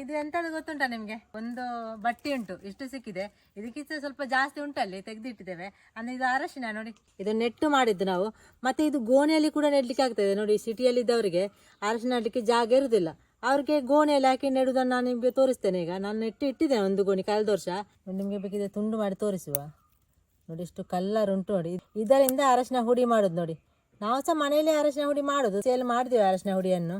ಇದು ಎಂತ ಗೊತ್ತುಂಟ ನಿಮ್ಗೆ? ಒಂದು ಬಟ್ಟಿ ಉಂಟು ಇಷ್ಟು ಸಿಕ್ಕಿದೆ? ಇದಕ್ಕಿಂತ ಸ್ವಲ್ಪ ಜಾಸ್ತಿ ಉಂಟಲ್ಲಿ ತೆಗೆದಿಟ್ಟಿದ್ದೇವೆ. ಅಂದ್ರೆ ಇದು ಅರಶಿನ ನೋಡಿ. ಇದು ನೆಟ್ಟು ಮಾಡಿದ್ದು ನಾವು. ಮತ್ತೆ ಇದು ಗೋಣಿಯಲ್ಲಿ ಕೂಡ ನೆಡ್ಲಿಕ್ಕೆ ಆಗ್ತದೆ ನೋಡಿ ಸಿಟಿಯಲ್ಲಿ ಇದ್ದವರಿಗೆ ಅರಶಿನ ನೆಡ್ಲಿಕ್ಕೆ ಜಾಗ ಇರುವುದಿಲ್ಲ ಅವ್ರಿಗೆ ಗೋಣಿಯಲ್ಲಿ ಹಾಕಿ ನೆಡುವುದನ್ನು ನಾನು ನಿಮಗೆ ತೋರಿಸ್ತೇನೆ ಈಗ. ನಾನು ನೆಟ್ಟು ಇಟ್ಟಿದ್ದೇನೆ ಒಂದು ಗೋಣಿ ಕಳೆದ ವರ್ಷ ನಿಮಗೆ ಬೇಕಿದ್ರೆ ತುಂಡು ಮಾಡಿ ತೋರಿಸುವ. ನೋಡಿ, ಇಷ್ಟು ಕಲ್ಲರ್ ಉಂಟು ನೋಡಿ. ಇದರಿಂದ ಅರಶಿನ ಹುಡಿ ಮಾಡೋದು ನೋಡಿ. ನಾವು ಸಹ ಮನೆಯಲ್ಲೇ ಅರಶಿನ ಹುಡಿ ಮಾಡೋದು. ಸೇಲ್ ಮಾಡಿದ್ದೇವೆ ಅರಶಿನ ಹುಡಿಯನ್ನು.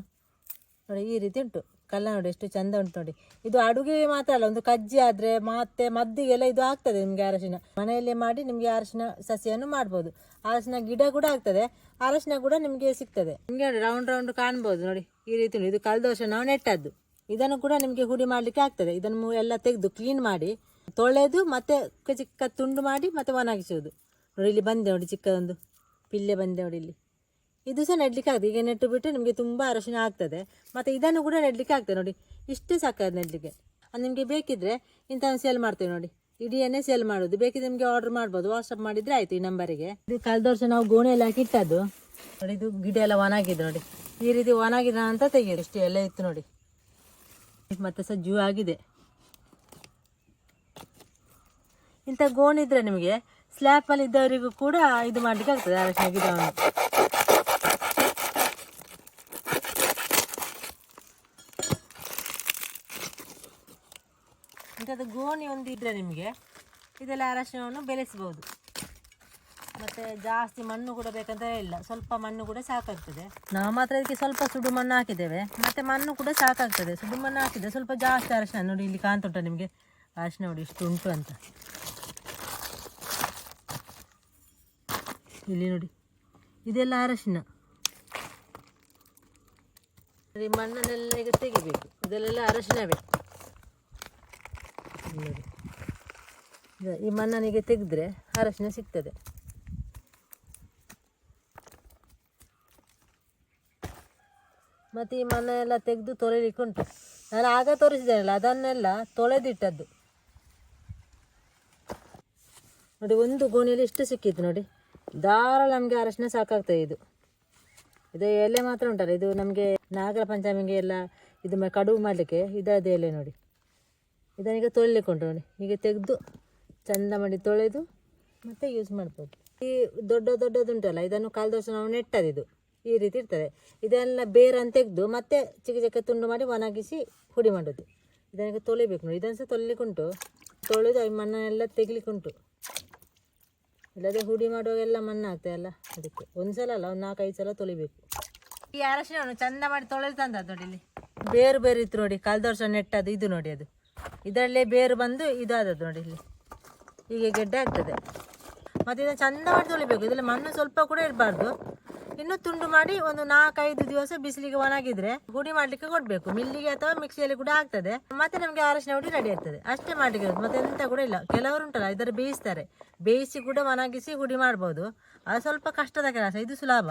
ನೋಡಿ, ಈ ರೀತಿ ಉಂಟು. ಕಲ್ಲ ನೋಡಿ, ಎಷ್ಟು ಚಂದ ಉಂಟು ನೋಡಿ. ಇದು ಅಡುಗೆ ಮಾತ್ರ ಅಲ್ಲ, ಒಂದು ಕಜ್ಜಿ ಆದರೆ ಮತ್ತೆ ಮದ್ದಿಗೆಲ್ಲ ಇದು ಆಗ್ತದೆ ನಿಮಗೆ ಅರಶಿನ. ಮನೆಯಲ್ಲೇ ಮಾಡಿ ನಿಮಗೆ ಅರಶಿನ ಸಸಿಯನ್ನು ಮಾಡ್ಬೋದು. ಅರಶಿನ ಗಿಡ ಕೂಡ ಆಗ್ತದೆ, ಅರಶಿನ ಕೂಡ ನಿಮಗೆ ಸಿಗ್ತದೆ. ನಿಮಗೆ ರೌಂಡ್ ರೌಂಡ್ ಕಾಣ್ಬೋದು ನೋಡಿ, ಈ ರೀತಿ ಇದು ಕಲ್ದೋಷ, ನಾವು ನೆಟ್ಟದ್ದು. ಇದನ್ನು ಕೂಡ ನಿಮಗೆ ಹುಡಿ ಮಾಡಲಿಕ್ಕೆ ಆಗ್ತದೆ. ಇದನ್ನು ಎಲ್ಲ ತೆಗೆದು ಕ್ಲೀನ್ ಮಾಡಿ, ತೊಳೆದು ಮತ್ತೆ ಚಿಕ್ಕ ಚಿಕ್ಕ ತುಂಡು ಮಾಡಿ ಮತ್ತೆ ಒಣಗಿಸುವುದು. ನೋಡಿ, ಇಲ್ಲಿ ಬಂದೆ ನೋಡಿ ಚಿಕ್ಕದೊಂದು. ಪಿಲ್ಲೆ ಬಂದೆ ನೋಡಿ ಇಲ್ಲಿ. ಇದು ಸಹ ನೆಡ್ಲಿಕ್ಕೆ ಆಗ್ತದೆ ಈಗ ನೆಟ್ಟು ಬಿಟ್ಟರೆ ನಿಮಗೆ ತುಂಬ ಅರಶಿನ ಆಗ್ತದೆ. ಮತ್ತು ಇದನ್ನು ಕೂಡ ನೆಡ್ಲಿಕ್ಕೆ ಆಗ್ತದೆ ನೋಡಿ. ಇಷ್ಟು ಸಾಕಾದ ನೆಡ್ಲಿಕ್ಕೆ. ಅದು ನಿಮಗೆ ಬೇಕಿದ್ದರೆ ಇಂಥ ಸೇಲ್ ಮಾಡ್ತೇವೆ ನೋಡಿ. ಇಡಿಯನ್ನೇ ಸೇಲ್ ಮಾಡೋದು. ಬೇಕಿದ್ರೆ ನಿಮಗೆ ಆರ್ಡರ್ ಮಾಡ್ಬೋದು. ವಾಟ್ಸಪ್ ಮಾಡಿದರೆ ಆಯ್ತು ಈ ನಂಬರಿಗೆ ಇದು ಕಳೆದ ವರ್ಷ ನಾವು ಗೋಣೆ ಹಾಕಿ ಹಾಕಿಟ್ಟದ್ದು ನೋಡಿ ಇದು ಗಿಡ ಎಲ್ಲ ಒಣಗಿದೆ ನೋಡಿ. ಈ ರೀತಿ ಒಣಗಿದ ಅಂತ ತೆಗೆಯೋದು. ಇಷ್ಟು ಎಲ್ಲ ಇತ್ತು ನೋಡಿ. ಮತ್ತೆ ಸಹ ಜೂ ಆಗಿದೆ. ಇಂಥ ಗೋಣಿದ್ರೆ ನಿಮಗೆ ಸ್ಲ್ಯಾಪಲ್ಲಿ ಇದ್ದವರಿಗೂ ಕೂಡ ಇದು ಮಾಡಲಿಕ್ಕೆ ಆಗ್ತದೆ ಅರಶಿನ ಗಿಡವನ್ನು. ಇಂಥದ್ದು ಗೋಣಿ ಒಂದು ಇದ್ದರೆ ನಿಮಗೆ, ಇದೆಲ್ಲ ಅರಶಿನವನ್ನು ಬೆಳೆಸ್ಬೋದು ಮತ್ತು ಜಾಸ್ತಿ ಮಣ್ಣು ಕೂಡ ಬೇಕಂತ ಇಲ್ಲ, ಸ್ವಲ್ಪ ಮಣ್ಣು ಕೂಡ ಸಾಕಾಗ್ತದೆ. ನಾವು ಮಾತ್ರ ಇದಕ್ಕೆ ಸ್ವಲ್ಪ ಸುಡು ಮಣ್ಣು ಹಾಕಿದ್ದೇವೆ. ಮತ್ತು ಮಣ್ಣು ಕೂಡ ಸಾಕಾಗ್ತದೆ. ಸುಡು ಮಣ್ಣು ಹಾಕಿದ್ರೆ ಸ್ವಲ್ಪ ಜಾಸ್ತಿ ಅರಶಿನ ನೋಡಿ ಇಲ್ಲಿ ಕಾಣ್ತುಂಟ ನಿಮಗೆ. ಅರಶಿನ ನೋಡಿ ಇಷ್ಟು ಉಂಟು ಅಂತ. ಇಲ್ಲಿ ನೋಡಿ, ಇದೆಲ್ಲ ಅರಶಿನ ಮಣ್ಣನ್ನೆಲ್ಲ ಈಗ ತೆಗಿಬೇಕು. ಇದೆಲ್ಲ ಅರಶಿನವೇ ಈ ಮಣ್ಣನಿಗೆ ತೆಗೆದ್ರೆ ಅರಶಿನ ಸಿಗ್ತದೆ. ಮತ್ತು ಈ ಮಣ್ಣೆಲ್ಲ ತೆಗೆದು ತೊಳೆಲಿಕ್ಕೆ ಉಂಟು. ನಾನು ಆಗ ತೋರಿಸಿದ್ದೇನಲ್ಲ, ಅದನ್ನೆಲ್ಲ ತೊಳೆದಿಟ್ಟದ್ದು. ನೋಡಿ, ಒಂದು ಗೋಣಿಯಲ್ಲಿ ಇಷ್ಟು ಸಿಕ್ಕಿತ್ತು ನೋಡಿ. ಧಾರಾಳ ನಮಗೆ ಅರಶಿನ ಸಾಕಾಗ್ತದೆ ಇದು. ಇದು ಎಲೆ ಮಾತ್ರ ಉಂಟಲ್ಲ, ಇದು ನಮಗೆ ನಾಗರ ಪಂಚಮಿಗೆ ಎಲ್ಲ ಇದು ಕಡುಬು ಮಾಡಲಿಕ್ಕೆ ಇದರದ್ದು ಎಲೆ ನೋಡಿ. ಇದನ್ನೀಗ ತೊಳಿಲಿಕ್ಕೆ ಉಂಟು ನೋಡಿ. ಹೀಗೆ ತೆಗೆದು ಚಂದ ಮಾಡಿ ತೊಳೆದು ಮತ್ತೆ ಯೂಸ್ ಮಾಡ್ಬೋದು. ಈ ದೊಡ್ಡ ದೊಡ್ಡದುಂಟಲ್ಲ, ಇದನ್ನು ಕಾಲು ನಾವು ನೆಟ್ಟದಿದು ಈ ರೀತಿ ಇರ್ತದೆ. ಇದೆಲ್ಲ ಬೇರನ್ನು ತೆಗೆದು ಮತ್ತೆ ಚಿಕ್ಕ ಚಿಕ್ಕ ತುಂಡು ಮಾಡಿ ಒಣಗಿಸಿ ಹುಡಿ ಮಾಡೋದು. ಇದನ್ನೀಗ ತೊಳಿಬೇಕು ನೋಡಿ. ಇದನ್ನು ಸಹ ತೊಳಿಲಿಕ್ಕೆ ಉಂಟು ತೊಳೆದು ಈ ಮಣ್ಣನ್ನೆಲ್ಲ ತೆಗಿಲಿಕ್ಕೆ ಉಂಟು ಇಲ್ಲದೆ ಹುಡಿ ಮಾಡುವಾಗೆಲ್ಲ ಮಣ್ಣು ಆಗ್ತದೆ ಅಲ್ಲ? ಅದಕ್ಕೆ. ಒಂದ್ಸಲ ಅಲ್ಲ, ಒಂದು ನಾಲ್ಕೈದು ಸಲ ತೊಳಿಬೇಕು. ಈ ಅರಶಿನವನ್ನು ಚಂದ ಮಾಡಿ ತೊಳೆದು ತಂದದ್ದು ನೋಡಿ ಇಲ್ಲಿ. ಬೇರು ಬೇರೆ ಇತ್ತು ನೋಡಿ ಕಳೆದ ವರ್ಷ ನೆಟ್ಟದ್ದು ಇದು ನೋಡಿ ಅದು. ಇದರಲ್ಲೇ ಬೇರು ಬಂದು ಇದಾದದ್ದು ನೋಡಿ ಇಲ್ಲಿ. ಹೀಗೆ ಗೆಡ್ಡೆ ಆಗ್ತದೆ. ಮತ್ತು ಇದನ್ನು ಚಂದ ಮಾಡಿ ತೊಳಿಬೇಕು. ಇದರಲ್ಲಿ ಮಣ್ಣು ಸ್ವಲ್ಪ ಕೂಡ ಇರಬಾರ್ದು. ಇನ್ನು ತುಂಡು ಮಾಡಿ ಒಂದು ನಾಲ್ಕೈದು ದಿವಸ ಬಿಸಿಲಿಗೆ ಒಣಗಿದ್ರೆ ಹುಡಿ ಮಾಡ್ಲಿಕ್ಕೆ ಕೊಡಬೇಕು. ಮಿಲ್ಲಿಗೆ ಅಥವಾ ಮಿಕ್ಸಿಯಲ್ಲಿ ಕೂಡ ಆಗ್ತದೆ. ಮತ್ತೆ ನಮಗೆ ಅರಶಿನ ಹುಡಿ ರೆಡಿ ಆಗ್ತದೆ. ಅಷ್ಟೇ ಮಾಡ್ಲಿಕ್ಕೆ. ಮತ್ತೆ ಎಂತ ಕೂಡ ಇಲ್ಲ. ಕೆಲವರು ಉಂಟಲ್ಲ, ಇದರ ಬೇಯಿಸ್ತಾರೆ. ಬೇಯಿಸಿ ಕೂಡ ಒಣಗಿಸಿ ಹುಡಿ ಮಾಡ್ಬೋದು. ಅದು ಸ್ವಲ್ಪ ಕಷ್ಟದ ಕೆಲಸ. ಇದು ಸುಲಭ.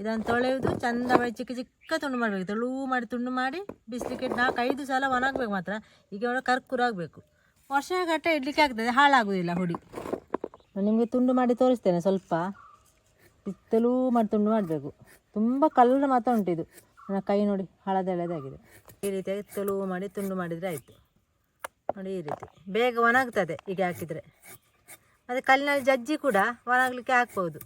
ಇದನ್ನು ತೊಳೆಯೋದು ಚಂದ ಚಿಕ್ಕ ಚಿಕ್ಕ ತುಂಡು ಮಾಡಬೇಕು. ತೆಳು ಮಾಡಿ, ತುಂಡು ಮಾಡಿ ಬಿಸಿಲಿಕ್ಕೆ ಐದು ಸಲ ಒಣಗಬೇಕು ಮಾತ್ರ. ಈಗ ಆಗಬೇಕು. ಕರ್ಕುರಾಗಬೇಕು ವರ್ಷಗಟ್ಟೆ ಇಡ್ಲಿಕ್ಕೆ ಆಗ್ತದೆ ಹಾಳಾಗುವುದಿಲ್ಲ ಹುಡಿ. ನಿಮಗೆ ತುಂಡು ಮಾಡಿ ತೋರಿಸ್ತೇನೆ ಸ್ವಲ್ಪ. ಬಿತ್ತಲೂ ಮಾಡಿ ತುಂಡು ಮಾಡಬೇಕು. ತುಂಬ ಕಲ್ಲು ಮಾತ್ರ ಉಂಟು ಇದು. ನನ್ನ ಕೈ ನೋಡಿ ಹಳದೆಳೆದಾಗಿದೆ ಈ ರೀತಿಯಾಗಿ ತೆಳುವು ಮಾಡಿ ತುಂಡು ಮಾಡಿದರೆ ಆಯಿತು. ನೋಡಿ ಈ ರೀತಿ. ಬೇಗ ಒಣಗ್ತದೆ ಹೀಗೆ ಹಾಕಿದರೆ. ಮತ್ತು ಕಲ್ಲಿನಲ್ಲಿ ಜಜ್ಜಿ ಕೂಡ ಒಣಗಲಿಕ್ಕೆ ಹಾಕ್ಬೋದು.